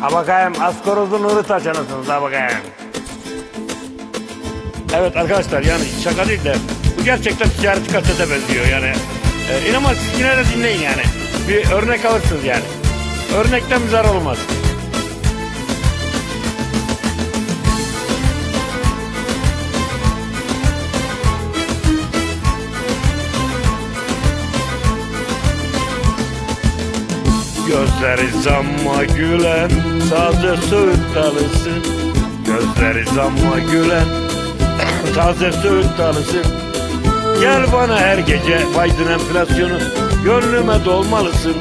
Ha bakayım askorozun nuru taşanısınız ha bakayım. Evet arkadaşlar yani şaka değil de bu gerçekten ticareti kasete benziyor yani. E, inanmaz siz yine de dinleyin yani. Bir örnek alırsınız yani. Örnekten bir zarar olmaz. Gözleri zamma gülen taze söğüt dalısın Gözleri zamma gülen taze söğüt dalısın Gel bana her gece Biden enflasyonu gönlüme dolmalısın.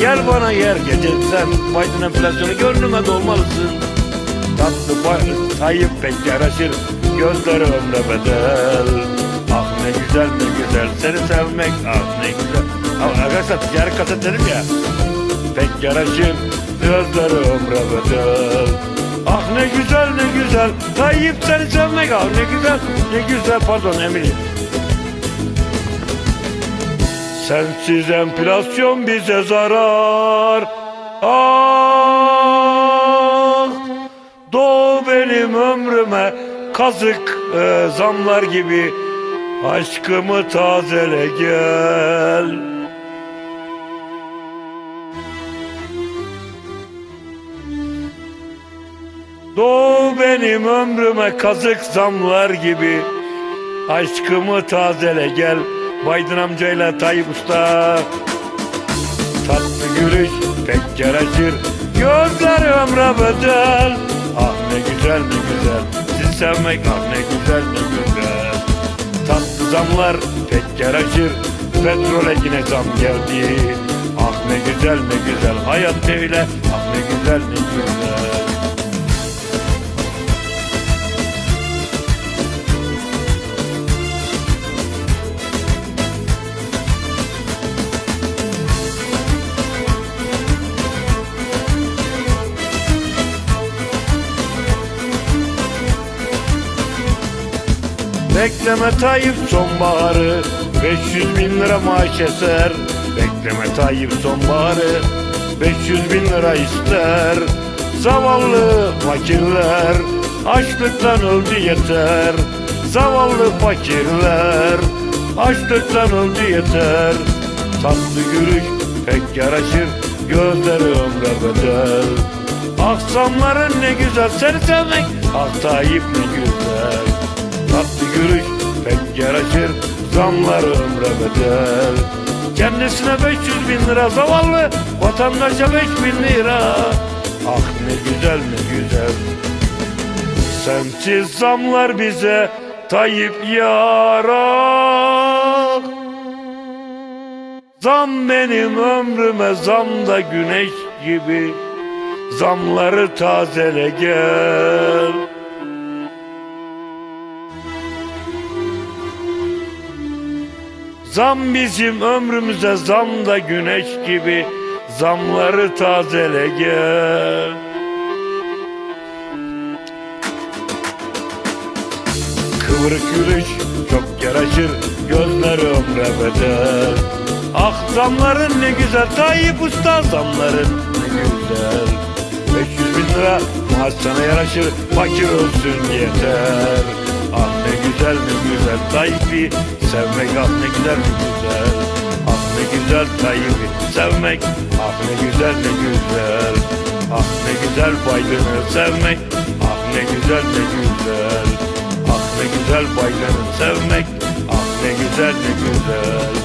Gel bana her gece sen Biden enflasyonu gönlüme dolmalısın. Tatlı bay- Tayyip pek yaraşır gözleri ömre bedel. Ah ne güzel ne güzel seni sevmek ah ne güzel. Arkadaşlar ticari kaset dedim ya pek yaraşır gözleri ömre bedel Ah ne güzel ne güzel Tayyip seni sevmek ah ne güzel ne güzel pardon Emine. Sensiz enflasyon bize zarar. Ah Doğu benim ömrüme kazık e, zamlar gibi Aşkımı tazele gel Doğu benim ömrüme kazık zamlar gibi. Aşkımı tazele gel Baydın amcayla Tayyip Usta. Tatlı gülüş pek yaraşır Gözler ömre bedel. Ah ne güzel ne güzel Sizi sevmek ah ne güzel ne güzel. Tatlı zamlar pek yaraşır Petrole yine zam geldi. Ah ne güzel ne güzel Hayat böyle ah ne güzel ne güzel Bekleme Tayyip sonbaharı 500 bin lira maaş eser. Bekleme Tayyip sonbaharı 500 bin lira ister. Zavallı fakirler Açlıktan öldü yeter. Zavallı fakirler Açlıktan öldü yeter. Tatlı gülüş pek yaraşır Gözleri ömre bedel. Aksamların ne güzel seni sevmek Ah Tayyip ne güzel Tatlı gülüş pek yaraşır Zamlar ömre bedel Kendisine 500 bin lira zavallı Vatandaşa 5 bin lira. Ah ne güzel ne güzel. Sensiz zamlar bize Tayyip yarar Zam benim ömrüme zam da güneş gibi. Zamları tazele gel Zam bizim ömrümüze zam da güneş gibi Zamları tazele gel. Kıvırık gülüş çok yaraşır Gözler ömre bedel. Ah zamların ne güzel Tayyip Usta zamların ne güzel. 500 bin lira maaş sana yaraşır Fakir olsun yeter ne güzel ne güzel Tayyip'i sevmek ah ne güzel ne güzel. Ah ne güzel Tayyip'i sevmek Ah ne güzel ne güzel. Ah ne güzel Biden'ı sevmek Ah ne güzel ne güzel. Ah ne güzel Biden'ı sevmek Ah ne güzel ne güzel